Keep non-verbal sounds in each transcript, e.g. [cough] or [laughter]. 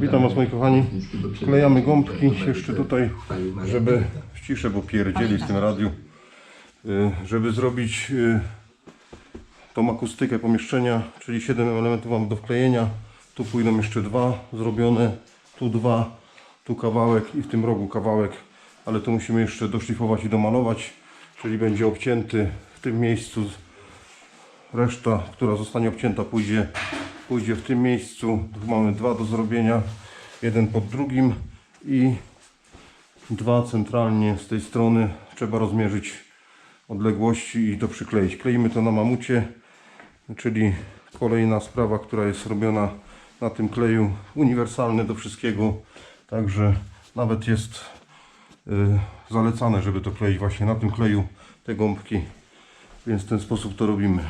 Witam Was moi kochani. Klejamy gąbki jeszcze tutaj, żeby w ciszę, bo w tym radiu, y, żeby zrobić y, tą akustykę pomieszczenia, czyli 7 elementów mam do wklejenia. Tu pójdą jeszcze dwa zrobione, tu dwa, tu kawałek i w tym rogu kawałek, ale to musimy jeszcze doszlifować i domalować, czyli będzie obcięty w tym miejscu Reszta, która zostanie obcięta, pójdzie, pójdzie w tym miejscu. Tu mamy dwa do zrobienia, jeden pod drugim i dwa centralnie z tej strony. Trzeba rozmierzyć odległości i to przykleić. Kleimy to na mamucie, czyli kolejna sprawa, która jest robiona na tym kleju. Uniwersalny do wszystkiego, także nawet jest y, zalecane, żeby to kleić właśnie na tym kleju te gąbki, więc w ten sposób to robimy.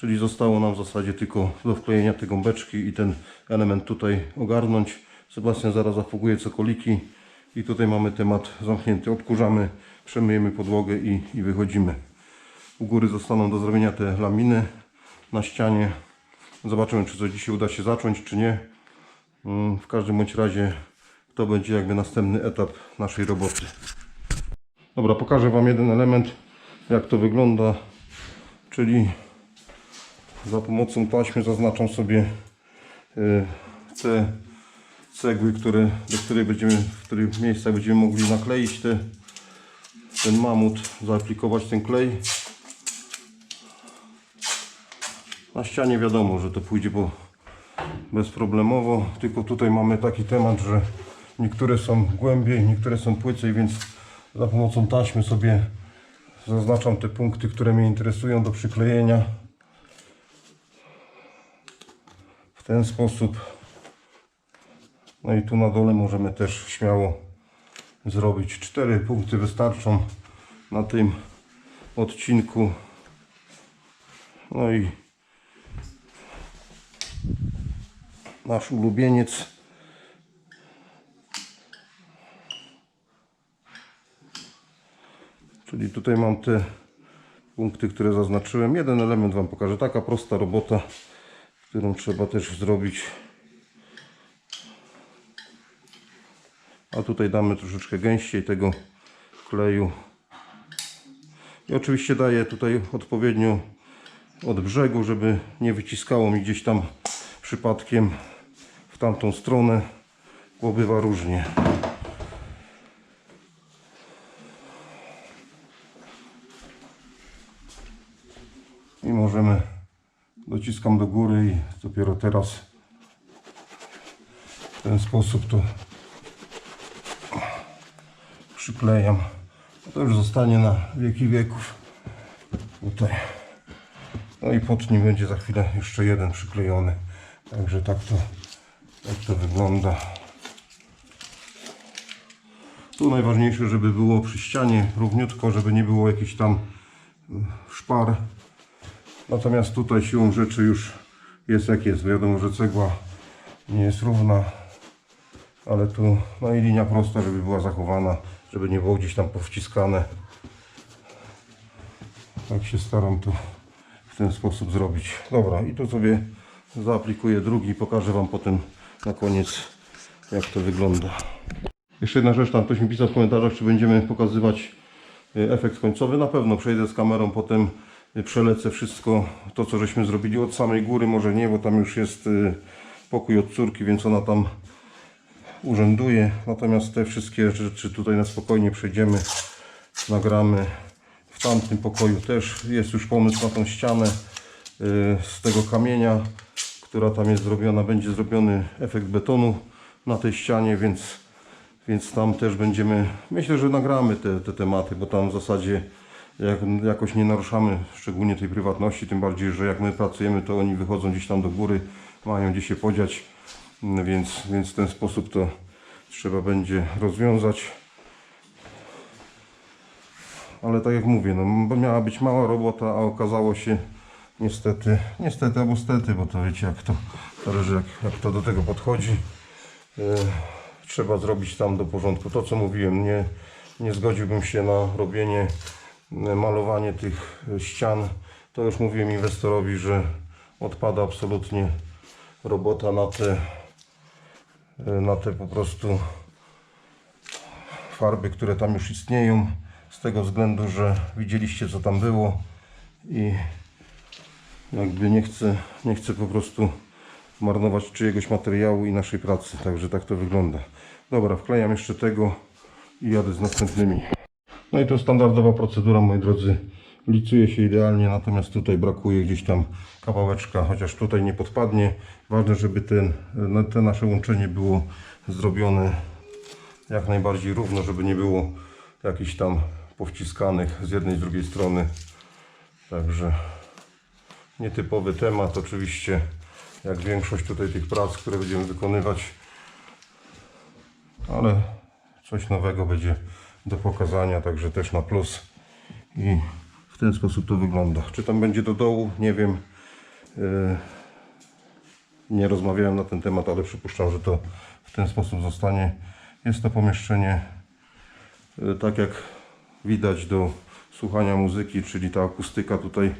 Czyli zostało nam w zasadzie tylko do wklejenia te gąbeczki i ten element tutaj ogarnąć. Sebastian zaraz zafuguje cokoliki i tutaj mamy temat zamknięty. Odkurzamy, przemyjemy podłogę i, i wychodzimy. U góry zostaną do zrobienia te laminy na ścianie. Zobaczymy, czy to dzisiaj uda się zacząć, czy nie. Mm, W każdym bądź razie to będzie jakby następny etap naszej roboty. Dobra, pokażę Wam jeden element, jak to wygląda, czyli za pomocą taśmy zaznaczam sobie y, te cegły, które, do której będziemy, w których miejscach będziemy mogli nakleić te, ten mamut, zaaplikować ten klej. Na ścianie wiadomo, że to pójdzie po, bezproblemowo, tylko tutaj mamy taki temat, że niektóre są głębiej, niektóre są płycej, więc za pomocą taśmy sobie zaznaczam te punkty, które mnie interesują do przyklejenia. w ten sposób. No i tu na dole możemy też śmiało zrobić. Cztery punkty wystarczą na tym odcinku. No i nasz ulubieniec. Czyli tutaj mam te punkty, które zaznaczyłem. Jeden element Wam pokażę. Taka prosta robota którą trzeba też zrobić. A tutaj damy troszeczkę gęściej tego kleju. I oczywiście daję tutaj odpowiednio od brzegu, żeby nie wyciskało mi gdzieś tam przypadkiem w tamtą stronę, bo bywa różnie. I możemy dociskam do góry i dopiero teraz w ten sposób to przyklejam. To już zostanie na wieki wieków tutaj. No i pod nim będzie za chwilę jeszcze jeden przyklejony. Także tak to, tak to wygląda. Tu najważniejsze, żeby było przy ścianie równiutko, żeby nie było jakichś tam szpar. Natomiast tutaj siłą rzeczy już jest jak jest. Wiadomo, że cegła nie jest równa, ale tu no i linia prosta, żeby była zachowana, żeby nie było gdzieś tam powciskane. Tak się staram to w ten sposób zrobić. Dobra, i tu sobie zaaplikuję drugi i pokażę Wam potem na koniec jak to wygląda. Jeszcze jedna rzecz, tam ktoś mi pisał w komentarzach, czy będziemy pokazywać y, efekt końcowy. Na pewno przejdę z kamerą, potem przelecę wszystko to, co żeśmy zrobili od samej góry, może nie, bo tam już jest y, pokój od córki, więc ona tam urzęduje. Natomiast te wszystkie rzeczy tutaj na spokojnie przejdziemy, nagramy. W tamtym pokoju też jest już pomysł na tą ścianę y, z tego kamienia, która tam jest zrobiona. Będzie zrobiony efekt betonu na tej ścianie, więc, więc tam też będziemy, myślę, że nagramy te, te tematy, bo tam w zasadzie jak, jakoś nie naruszamy szczególnie tej prywatności, tym bardziej, że jak my pracujemy, to oni wychodzą gdzieś tam do góry, mają gdzie się podziać, Mm, więc, więc w ten sposób to trzeba będzie rozwiązać. Ale tak jak mówię, no, miała być mała robota, a okazało się niestety, niestety albo stety, bo to wiecie jak to zależy jak, jak to do tego podchodzi. E, trzeba zrobić tam do porządku. To co mówiłem, nie, nie zgodziłbym się na robienie, malowanie tych ścian. To już mówiłem inwestorowi, że odpada absolutnie robota na te na te po prostu farby, które tam już istnieją. Z tego względu, że widzieliście co tam było i jakby nie chcę, nie chcę po prostu marnować czyjegoś materiału i naszej pracy. Także tak to wygląda. Dobra, wklejam jeszcze tego i jadę z następnymi. No i to standardowa procedura, moi drodzy. Licuje się idealnie, natomiast tutaj brakuje gdzieś tam kawałeczka, chociaż tutaj nie podpadnie. Ważne, żeby ten, no, te nasze łączenie było zrobione jak najbardziej równo, żeby nie było jakichś tam powciskanych z jednej z drugiej strony. Także nietypowy temat, oczywiście, jak większość tutaj tych prac, które będziemy wykonywać, ale coś nowego będzie do pokazania, także też na plus i w ten sposób to wygląda. Czy tam będzie do dołu, nie wiem. Yy, Nie rozmawiałem na ten temat, ale przypuszczam, że to w ten sposób zostanie. Jest to pomieszczenie, yy, tak jak widać, do słuchania muzyki, czyli ta akustyka tutaj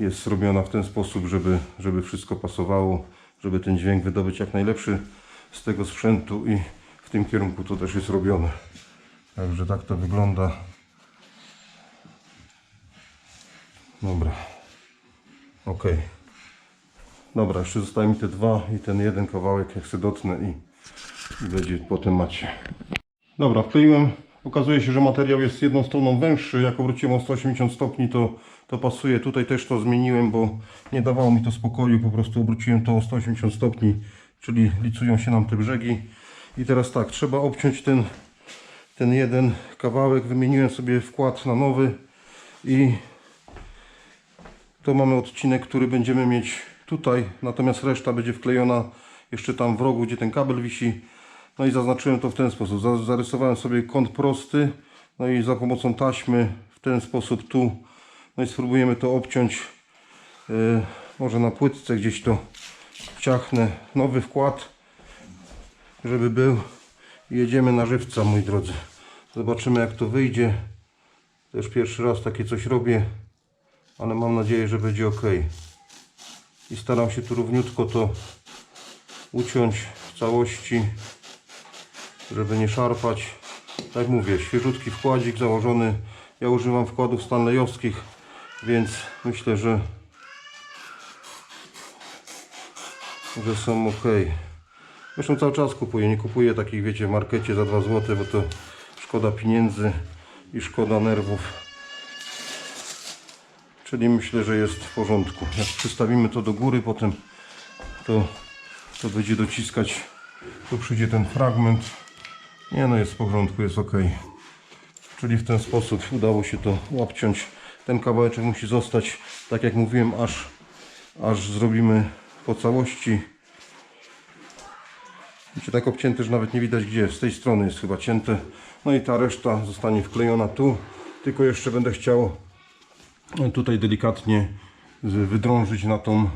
jest zrobiona w ten sposób, żeby, żeby wszystko pasowało, żeby ten dźwięk wydobyć jak najlepszy z tego sprzętu i w tym kierunku to też jest robione. Także tak to wygląda. Dobra. Ok. Dobra, jeszcze zostaje mi te dwa i ten jeden kawałek, jak sobie dotknę i, i będzie po temacie. Dobra, wkleiłem. Okazuje się, że materiał jest jedną stroną węższy. Jak obróciłem o 180 stopni, to, to pasuje. Tutaj też to zmieniłem, bo nie dawało mi to spokoju. Po prostu obróciłem to o 180 stopni, czyli licują się nam te brzegi. I teraz tak, trzeba obciąć ten, ten jeden kawałek. Wymieniłem sobie wkład na nowy i to mamy odcinek, który będziemy mieć tutaj, natomiast reszta będzie wklejona jeszcze tam w rogu, gdzie ten kabel wisi. No i zaznaczyłem to w ten sposób. Za- Zarysowałem sobie kąt prosty, no i za pomocą taśmy w ten sposób tu, no i spróbujemy to obciąć. Yy, może na płytce gdzieś to ciachnę. Nowy wkład, żeby był. Jedziemy na żywca, moi drodzy. Zobaczymy jak to wyjdzie. Też pierwszy raz takie coś robię ale mam nadzieję, że będzie ok. I staram się tu równiutko to uciąć w całości, żeby nie szarpać. Tak jak mówię, świeżutki wkładzik założony. Ja używam wkładów stanleyowskich, więc myślę, że że są ok. Zresztą cały czas kupuję, nie kupuję takich wiecie w markecie za 2 zł, bo to szkoda pieniędzy i szkoda nerwów. Czyli myślę, że jest w porządku. Jak przystawimy to do góry, potem to, to będzie dociskać. Tu przyjdzie ten fragment. Nie no, jest w porządku, jest ok. Czyli w ten sposób udało się to obciąć. Ten kawałeczek musi zostać, tak jak mówiłem, aż, aż zrobimy po całości. Wiecie, tak obcięte, że nawet nie widać gdzie. Z tej strony jest chyba cięte. No i ta reszta zostanie wklejona tu. Tylko jeszcze będę chciał tutaj delikatnie wydrążyć na tą,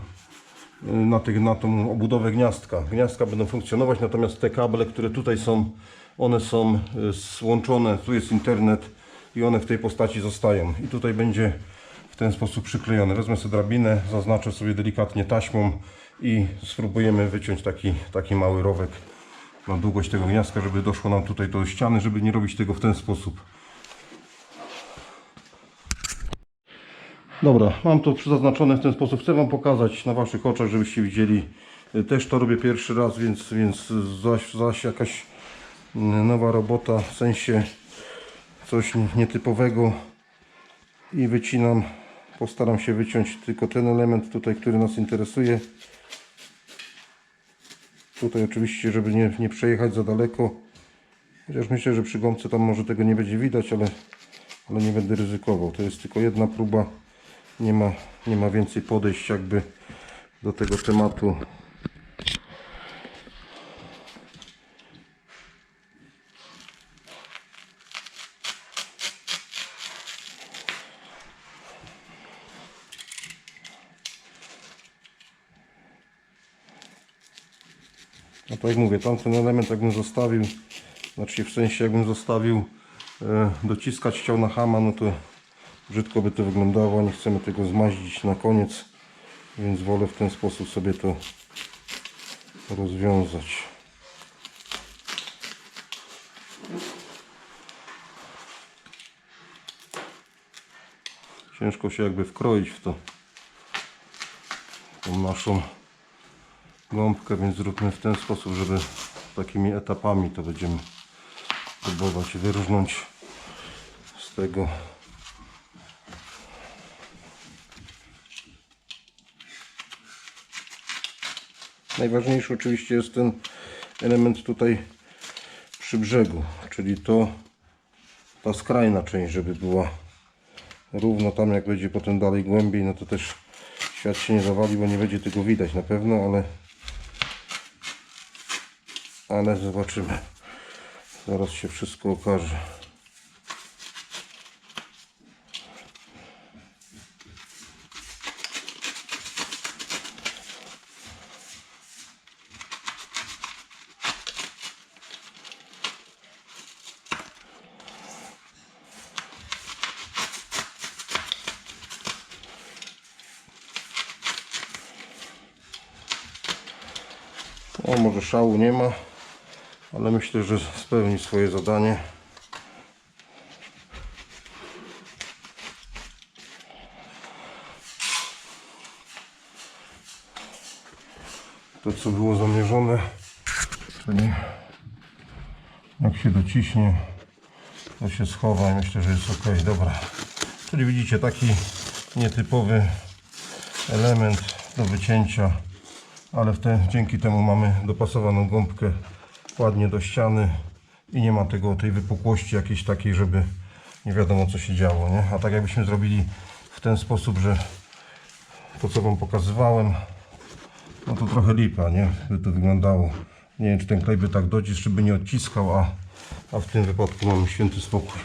na, tych, na tą obudowę gniazdka. Gniazdka będą funkcjonować, natomiast te kable, które tutaj są, one są y, złączone, tu jest internet i one w tej postaci zostają. I tutaj będzie w ten sposób przyklejone. Wezmę sobie drabinę, zaznaczę sobie delikatnie taśmą i spróbujemy wyciąć taki, taki mały rowek na długość tego gniazdka, żeby doszło nam tutaj do ściany, żeby nie robić tego w ten sposób. Dobra, mam to zaznaczone w ten sposób. Chcę Wam pokazać na Waszych oczach, żebyście widzieli. Też to robię pierwszy raz, więc, więc zaś, zaś jakaś nowa robota, w sensie coś nietypowego i wycinam. Postaram się wyciąć tylko ten element tutaj, który nas interesuje. Tutaj oczywiście, żeby nie, nie przejechać za daleko. Chociaż myślę, że przy gąbce tam może tego nie będzie widać, ale, ale nie będę ryzykował. To jest tylko jedna próba. Nie ma, nie ma więcej podejść jakby do tego tematu. tak jak mówię, tamten element jakbym zostawił, znaczy w sensie jakbym zostawił e, dociskać chciał na hama, no to brzydko by to wyglądało, nie chcemy tego zmaździć na koniec, więc wolę w ten sposób sobie to rozwiązać. Ciężko się jakby wkroić w to tą naszą gąbkę, więc zróbmy w ten sposób, żeby takimi etapami to będziemy próbować wyrżnąć z tego. Najważniejszy oczywiście jest ten element tutaj przy brzegu, czyli to ta skrajna część, żeby była równo tam jak będzie potem dalej głębiej, no to też świat się nie zawali, bo nie będzie tego widać na pewno, ale ale zobaczymy. Zaraz się wszystko okaże. O, może szału nie ma, ale myślę, że spełni swoje zadanie. To, co było zamierzone, czyli jak się dociśnie, to się schowa i myślę, że jest ok. Dobra. Czyli widzicie, taki nietypowy element do wycięcia ale te, dzięki temu mamy dopasowaną gąbkę ładnie do ściany i nie ma tego, tej wypukłości jakiejś takiej, żeby nie wiadomo co się działo, nie? A tak jakbyśmy zrobili w ten sposób, że to co Wam pokazywałem, no to trochę lipa, nie? By to wyglądało. Nie wiem, czy ten klej by tak docisk, czy by nie odciskał, a, a w tym wypadku mamy święty spokój.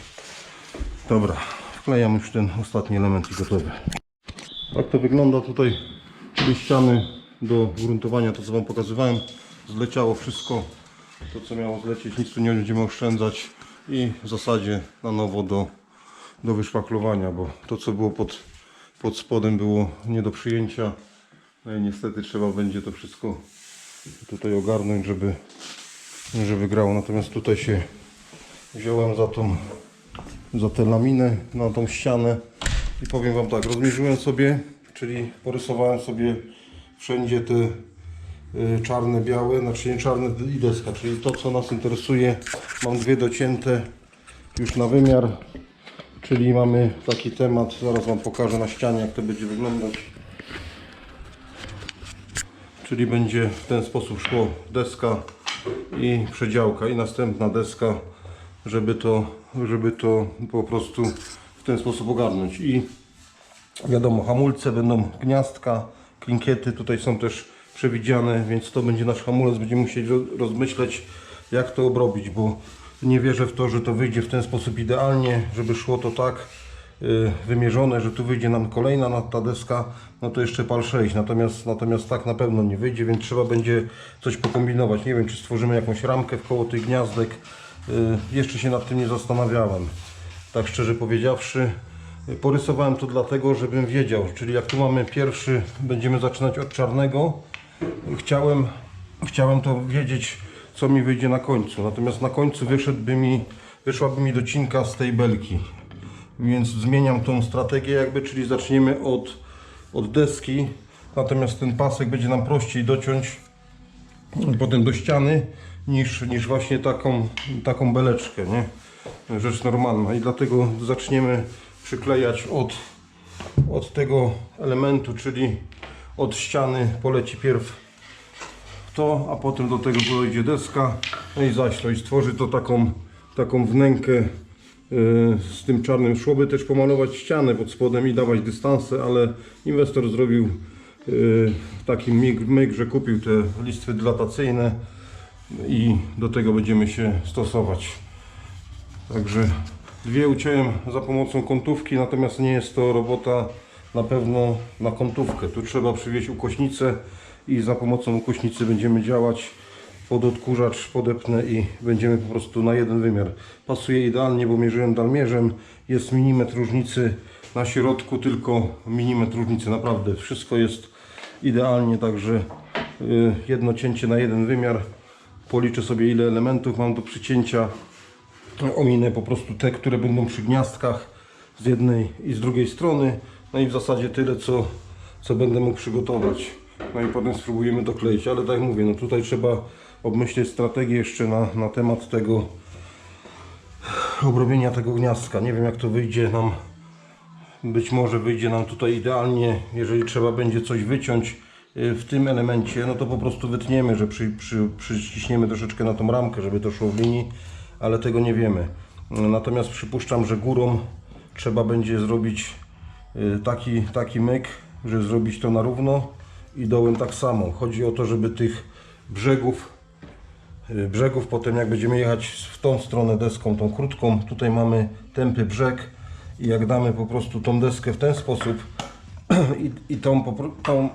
Dobra, wklejam już ten ostatni element i gotowy. Tak to wygląda tutaj do ściany do gruntowania, to co Wam pokazywałem. Zleciało wszystko, to co miało zlecieć, nic tu nie będziemy oszczędzać i w zasadzie na nowo do, do wyszpachlowania, bo to co było pod, pod spodem było nie do przyjęcia. No i niestety trzeba będzie to wszystko tutaj ogarnąć, żeby, żeby grało. Natomiast tutaj się wziąłem za tą za tę laminę na tą ścianę i powiem Wam tak, rozmierzyłem sobie, czyli porysowałem sobie wszędzie te czarne, białe, znaczy nie czarne i deska, czyli to co nas interesuje. Mam dwie docięte już na wymiar, czyli mamy taki temat, zaraz Wam pokażę na ścianie jak to będzie wyglądać. Czyli będzie w ten sposób szło deska i przedziałka i następna deska, żeby to, żeby to po prostu w ten sposób ogarnąć. I wiadomo, hamulce będą gniazdka, klinkiety tutaj są też przewidziane, więc to będzie nasz hamulec. Będziemy musieli ro- rozmyśleć, jak to obrobić, bo nie wierzę w to, że to wyjdzie w ten sposób idealnie, żeby szło to tak y, wymierzone, że tu wyjdzie nam kolejna na ta deska, no to jeszcze pal 6. Natomiast, natomiast tak na pewno nie wyjdzie, więc trzeba będzie coś pokombinować. Nie wiem, czy stworzymy jakąś ramkę w koło tych gniazdek. Y, Jeszcze się nad tym nie zastanawiałem. Tak szczerze powiedziawszy, porysowałem to dlatego, żebym wiedział, czyli jak tu mamy pierwszy, będziemy zaczynać od czarnego, chciałem, chciałem to wiedzieć, co mi wyjdzie na końcu. Natomiast na końcu wyszedłby mi, wyszłaby mi docinka z tej belki. Więc zmieniam tą strategię jakby, czyli zaczniemy od, od deski, natomiast ten pasek będzie nam prościej dociąć potem do ściany niż, niż właśnie taką, taką beleczkę, nie? Rzecz normalna i dlatego zaczniemy przyklejać od, od tego elementu, czyli od ściany poleci pierw to, a potem do tego dojdzie deska, no i zaś to i stworzy to taką, taką wnękę yy, z tym czarnym. Szłoby też pomalować ścianę pod spodem i dawać dystanse, ale inwestor zrobił yy, taki myk, że kupił te listwy dilatacyjne i do tego będziemy się stosować. Także dwie uciąłem za pomocą kątówki, natomiast nie jest to robota na pewno na kątówkę. Tu trzeba przywieźć ukośnicę i za pomocą ukośnicy będziemy działać. Pod odkurzacz podepnę i będziemy po prostu na jeden wymiar. Pasuje idealnie, bo mierzyłem dalmierzem. Jest milimetr różnicy na środku, tylko milimetr różnicy. Naprawdę wszystko jest idealnie, także y, jedno cięcie na jeden wymiar. Policzę sobie ile elementów mam do przycięcia. Ominę po prostu te, które będą przy gniazdkach. z jednej i z drugiej strony. No i w zasadzie tyle, co, co będę mógł przygotować. No i potem spróbujemy dokleić, ale tak jak mówię, no tutaj trzeba obmyślić strategię jeszcze na, na temat tego obrobienia tego gniazdka. Nie wiem jak to wyjdzie nam. Być może wyjdzie nam tutaj idealnie. Jeżeli trzeba będzie coś wyciąć y, w tym elemencie, no to po prostu wytniemy, że przy, przy, przyciśniemy troszeczkę na tą ramkę, żeby to szło w linii, ale tego nie wiemy. Natomiast przypuszczam, że górą trzeba będzie zrobić taki, taki myk, że zrobić to na równo i dołem tak samo. Chodzi o to, żeby tych brzegów y, brzegów. Potem jak będziemy jechać w tą stronę deską, tą krótką, tutaj mamy tępy brzeg i jak damy po prostu tą deskę w ten sposób [clears throat] i, i tą, tą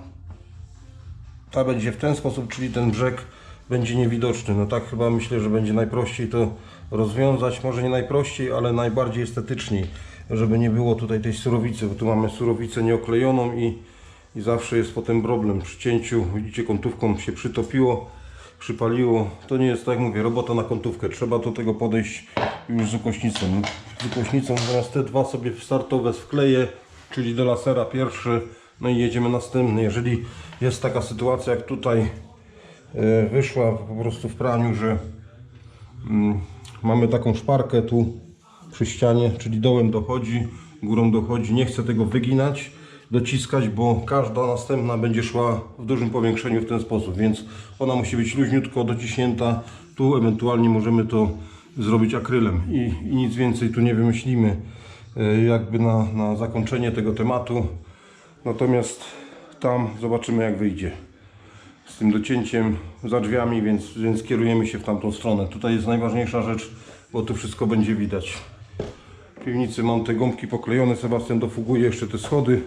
ta będzie w ten sposób, czyli ten brzeg będzie niewidoczny. No tak chyba myślę, że będzie najprościej to rozwiązać. Może nie najprościej, ale najbardziej estetycznie, żeby nie było tutaj tej surowicy, bo tu mamy surowicę nieoklejoną i, i zawsze jest potem problem. Przy cięciu, widzicie, kątówką się przytopiło, przypaliło. To nie jest, tak jak mówię, robota na kątówkę. Trzeba do tego podejść już z ukośnicą. Z ukośnicą teraz te dwa sobie startowe wkleję, czyli do lasera pierwszy, no i jedziemy następny. Jeżeli jest taka sytuacja jak tutaj e, wyszła po prostu w praniu, że mm, mamy taką szparkę tu przy ścianie, czyli dołem dochodzi, górą dochodzi. Nie chcę tego wyginać, dociskać, bo każda następna będzie szła w dużym powiększeniu w ten sposób, więc ona musi być luźniutko dociśnięta. Tu ewentualnie możemy to zrobić akrylem i, i nic więcej tu nie wymyślimy e, jakby na, na zakończenie tego tematu. Natomiast tam zobaczymy jak wyjdzie z tym docięciem za drzwiami, więc, więc kierujemy się w tamtą stronę. Tutaj jest najważniejsza rzecz, bo tu wszystko będzie widać. Piwnicy mam te gąbki poklejone, Sebastian dofuguje jeszcze te schody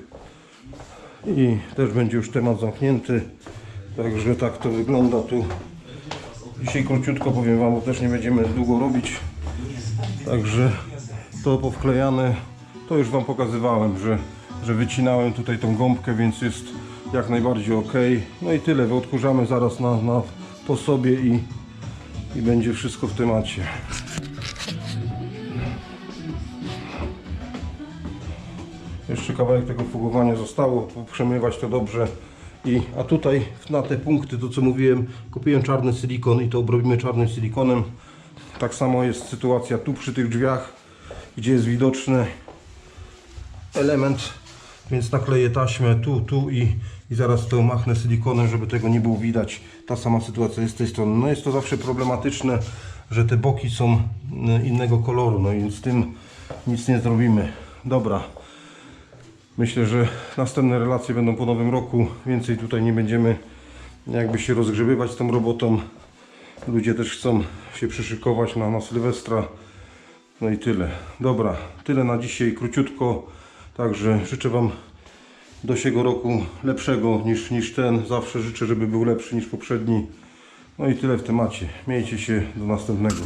i też będzie już temat zamknięty. Także tak to wygląda tu. Dzisiaj króciutko powiem Wam, bo też nie będziemy długo robić. Także to powklejane, to już Wam pokazywałem, że, że wycinałem tutaj tą gąbkę, więc jest jak najbardziej ok. No i tyle, odkurzamy zaraz na, na po sobie i, i będzie wszystko w temacie. Jeszcze kawałek tego fugowania zostało, przemywać to dobrze. I, a tutaj na te punkty, to co mówiłem, kupiłem czarny silikon i to obrobimy czarnym silikonem. Tak samo jest sytuacja tu przy tych drzwiach, gdzie jest widoczny element, więc nakleję taśmę tu, tu i, i zaraz to machnę silikonem, żeby tego nie było widać. Ta sama sytuacja jest z tej strony. No jest to zawsze problematyczne, że te boki są mm, innego koloru, no i z tym nic nie zrobimy. Dobra. Myślę, że następne relacje będą po nowym roku. Więcej tutaj nie będziemy jakby się rozgrzebywać tą robotą. Ludzie też chcą się przyszykować na, na Sylwestra. No i tyle. Dobra, tyle na dzisiaj, króciutko. Także życzę Wam do siego roku lepszego niż, niż ten. Zawsze życzę, żeby był lepszy niż poprzedni. No i tyle w temacie. Miejcie się do następnego.